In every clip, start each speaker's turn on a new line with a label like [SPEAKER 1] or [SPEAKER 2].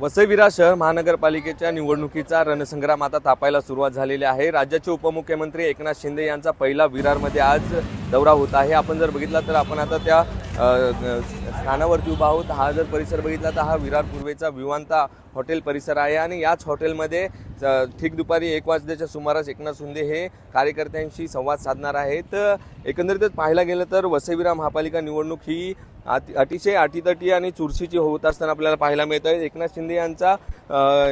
[SPEAKER 1] वसईविरा शहर महानगरपालिकेच्या निवडणुकीचा रणसंग्राम आता तापायला सुरुवात झालेली आहे. राज्याचे उपमुख्यमंत्री एकनाथ शिंदे यांचा पहिला विरारमध्ये आज दौरा होत आहे. आपण जर बघितला तर आपण आता त्या स्थानावरती उभा आहोत. हा जर परिसर बघितला तर हा विरार पूर्वेचा विवांता हॉटेल परिसर आहे आणि याच हॉटेलमध्ये ठीक दुपारी एक वाजल्याच्या सुमारास एकनाथ शिंदे हे कार्यकर्त्यांशी संवाद साधणार आहेत. एकंदरीतच पाहायला गेलं तर वसईविरा महापालिका निवडणूक ही अतिशय अटीतटी आणि चुरशीची होत असताना आपल्याला पाहायला मिळत आहे एकनाथ शिंदे यांचा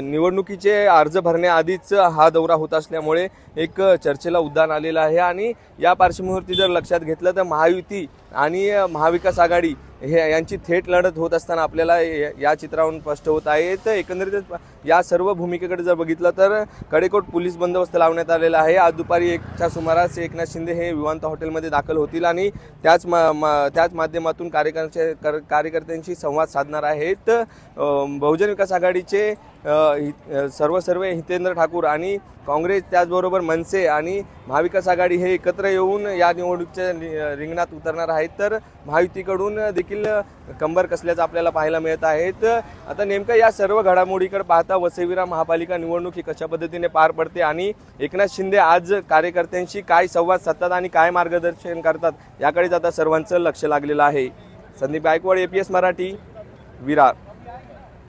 [SPEAKER 1] निवडणुकीचे अर्ज भरण्याआधीच हा दौरा होत असल्यामुळे एक चर्चेला उद्यान आलेलं आहे. आणि या पार्श्वभूमीवरती जर लक्षात घेतलं तर महायुती आणि महाविकास आघाडी हे यांची थेट लढत होत असताना आपल्याला या या चित्रावरून स्पष्ट होत आहे. तर एकंदरीतच या सर्व भूमिकेकडे जर बघितलं तर कडेकोट पोलीस बंदोबस्त लावण्यात आलेला आहे. आज दुपारी एकच्या सुमारास एकनाथ शिंदे हे विवांत हॉटेलमध्ये दाखल होतील आणि त्याच मा मा- त्याच माध्यमातून कार्यकर्त्यांचे कर- कार्यकर्त्यांशी संवाद साधणार आहेत. बहुजन विकास आघाडीचे सर्व सर्व हितेंद्र ठाकूर आणि काँग्रेस त्याचबरोबर मनसे आणि महाविकास आघाडी हे एकत्र येऊन या निवडणुकीच्या रिंगणात उतरणार आहेत. तर महायुतीकडून देखील कंबर कसल्याचं आपल्याला पाहायला मिळत आहेत. आता नेमकं या सर्व घडामोडीकडे पाहता वसईविरा महापालिका निवडणूक ही कशा पद्धतीने पार पडते आणि एकनाथ शिंदे आज कार्यकर्त्यांशी काय संवाद साधतात आणि काय मार्गदर्शन करतात याकडेच आता सर्वांचं लक्ष लागलेलं आहे. संदीप गायकवाड एपीएस मराठी विरार.